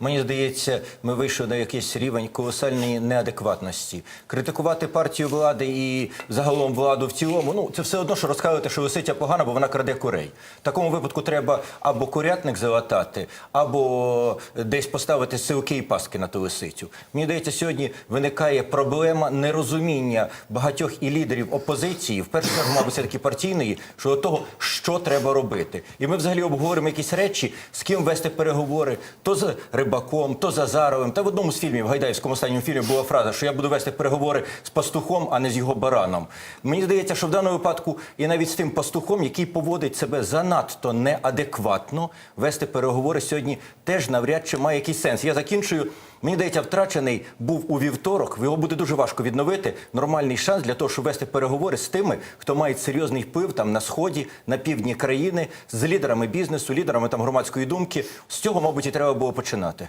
Мені здається, ми вийшли на якийсь рівень колосальної неадекватності. Критикувати партію влади і загалом владу в цілому, ну це все одно, що розказувати, що Лисиця погана, бо вона краде курей. В такому випадку треба або курятник залатати, або десь поставити силки і паски на ту лисицю. Мені здається, сьогодні виникає проблема нерозуміння багатьох і лідерів опозиції, в першу чергу, мабуть, все-таки партійної, щодо того, що треба робити. І ми взагалі обговоримо якісь речі, з ким вести переговори, то з Рибаком, то Зазаровим. Та в одному з фільмів, в Гайдаївському останньому фільмі була фраза, що я буду вести переговори з пастухом, а не з його бараном. Мені здається, що в даному випадку і навіть з тим пастухом, який поводить себе занадто неадекватно, вести переговори сьогодні теж навряд чи має якийсь сенс. Я закінчую. Мені здається, втрачений був у вівторок. Його буде дуже важко відновити. Нормальний шанс для того, щоб вести переговори з тими, хто має серйозний вплив там на сході, на півдні країни, з лідерами бізнесу, лідерами там громадської думки. З цього, мабуть, і треба було починати.